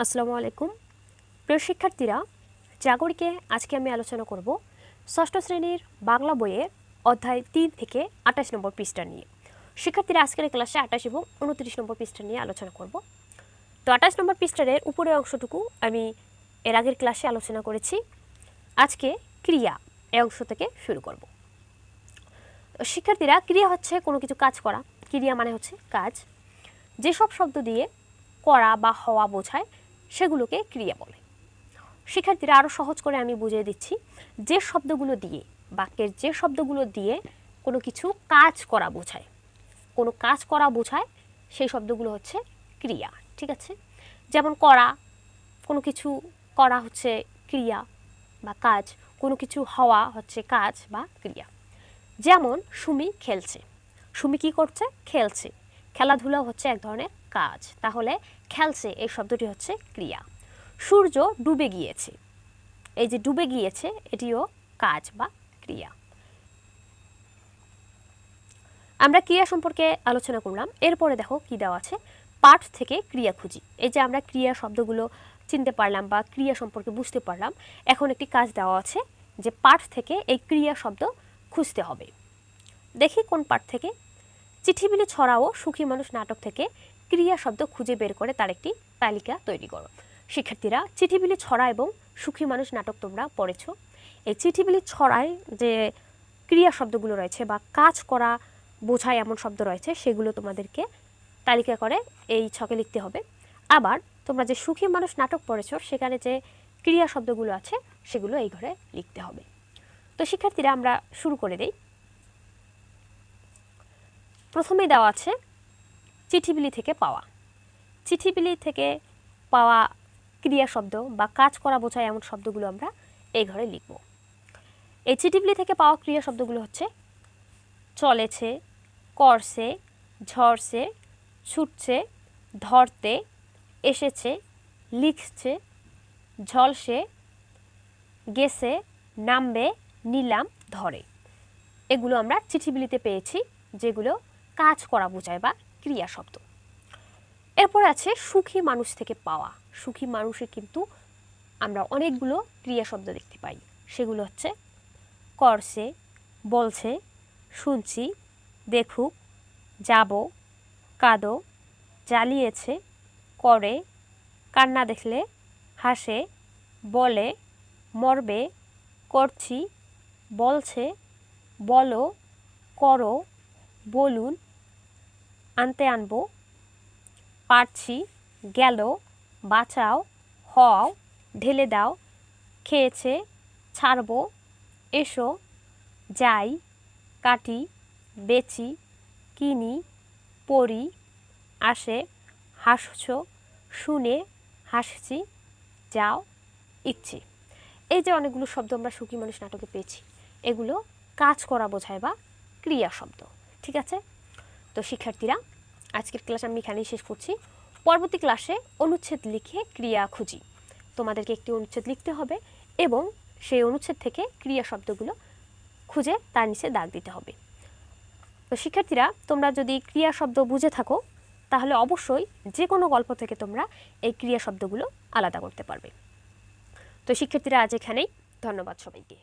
আসসালামু আলাইকুম। প্রিয় শিক্ষার্থীরা, জাগরিকে আজকে আমি আলোচনা করব ষষ্ঠ শ্রেণির বাংলা বইয়ের অধ্যায় তিন থেকে আঠাশ নম্বর পৃষ্ঠা নিয়ে। শিক্ষার্থীরা, আজকের ক্লাসে আঠাশ এবং উনত্রিশ নম্বর পৃষ্ঠা নিয়ে আলোচনা করব। তো আঠাশ নম্বর পৃষ্ঠার উপরের অংশটুকু আমি এর আগের ক্লাসে আলোচনা করেছি। আজকে ক্রিয়া এই অংশ থেকে শুরু করব। শিক্ষার্থীরা, ক্রিয়া হচ্ছে কোনো কিছু কাজ করা। ক্রিয়া মানে হচ্ছে কাজ। যেসব শব্দ দিয়ে করা বা হওয়া বোঝায় সেগুলোকে ক্রিয়া বলে। শিক্ষার্থীরা আরও সহজ করে আমি বুঝিয়ে দিচ্ছি, যে শব্দগুলো দিয়ে, বাক্যের যে শব্দগুলো দিয়ে কোনো কিছু কাজ করা বোঝায়, কোনো কাজ করা বোঝায়, সেই শব্দগুলো হচ্ছে ক্রিয়া, ঠিক আছে? যেমন করা, কোনো কিছু করা হচ্ছে ক্রিয়া বা কাজ, কোনো কিছু হওয়া হচ্ছে কাজ বা ক্রিয়া। যেমন সুমি খেলছে, সুমি কি করছে? খেলছে। খেলাধুলা হচ্ছে এক ধরনের কাজ। তাহলে খেলছে এই শব্দটি হচ্ছে ক্রিয়া। সূর্য ডুবে গিয়েছে। এই যে ডুবে গিয়েছে, এটিও কাজ বা ক্রিয়া। আমরা ক্রিয়া সম্পর্কে আলোচনা করলাম। এরপরে দেখো কি দেওয়া আছে। পাঠ থেকে ক্রিয়া খুঁজি। এই যে আমরা ক্রিয়া শব্দগুলো চিনতে পারলাম বা ক্রিয়া সম্পর্কে বুঝতে পারলাম, এখন একটি কাজ দেওয়া আছে যে পাঠ থেকে এই ক্রিয়া শব্দ খুঁজতে হবে। দেখি কোন পাঠ থেকে চিঠিবিলি ছড়াও সুখী মানুষ নাটক থেকে ক্রিয়া শব্দ খুঁজে বের করে তার একটি তালিকা তৈরি করো। শিক্ষার্থীরা চিঠিবিলি ছড়া এবং সুখী মানুষ নাটক তোমরা পড়েছ। এই চিঠিবিলি ছড়ায় যে ক্রিয়া শব্দগুলো রয়েছে বা কাজ করা, বোঝায় এমন শব্দ রয়েছে, সেগুলো তোমাদেরকে তালিকা করে এই ছকে লিখতে হবে। আবার তোমরা যে সুখী মানুষ নাটক পড়েছ, সেখানে যে ক্রিয়া শব্দগুলো আছে, সেগুলো এই ঘরে লিখতে হবে। তো শিক্ষার্থীরা, আমরা শুরু করে দেই। প্রথমেই দেওয়া আছে চিঠিবিলি থেকে পাওয়া। চিঠিবিলি থেকে পাওয়া ক্রিয়া শব্দ বা কাজ করা বোঝায় এমন শব্দগুলো আমরা এই ঘরে লিখব। এই চিঠিবিলি থেকে পাওয়া ক্রিয়া শব্দগুলো হচ্ছে চলেছে, করছে, ঝরছে, ছুটছে, ধরতে, এসেছে, লিখছে, ঝলসে, গেছে, নামবে, নিলাম, ধরে। এগুলো আমরা চিঠিবিলিতে পেয়েছি যেগুলো কাজ করা বোঝায় বা ক্রিয়া শব্দ। এরপর আছে সুখী মানুষ থেকে পাওয়া। সুখী মানুষে কিন্তু আমরা অনেকগুলো ক্রিয়া শব্দ দেখতে পাই। সেগুলো হচ্ছে করছে, বলছে, শুনছি, দেখুক, যাব, কাঁদো, জ্বালিয়েছে, করে, কান্না দেখলে, হাসে, বলে, মরবে, করছি, বলছে, বলো, করো বলুন, আনতে আনব, পারছি, গেল, বাঁচাও হও ঢেলে দাও, খেয়েছে, ছাড়বো, এসো, যাই, কাটি, বেচি, কিনি পড়ি আসে, হাসছ, শুনে, হাসছি, যাও, ইচ্ছে। এই যে অনেকগুলো শব্দ আমরা সুখী মানুষ নাটকে পেয়েছি, এগুলো কাজ করা বোঝায় বা ক্রিয়া শব্দ। ঠিক আছে? তো শিক্ষার্থীরা, আজকের ক্লাস আমি এখানেই শেষ করছি। পরবর্তী ক্লাসে অনুচ্ছেদ লিখে ক্রিয়া খুঁজি। তোমাদেরকে একটি অনুচ্ছেদ লিখতে হবে এবং সেই অনুচ্ছেদ থেকে ক্রিয়া শব্দগুলো খুঁজে তার নিচে দাগ দিতে হবে। তো শিক্ষার্থীরা, তোমরা যদি ক্রিয়া শব্দ বুঝে থাকো, তাহলে অবশ্যই যে কোনো গল্প থেকে তোমরা এই ক্রিয়া শব্দগুলো আলাদা করতে পারবে। তো শিক্ষার্থীরা, আজ এখানেই। ধন্যবাদ সবাইকে।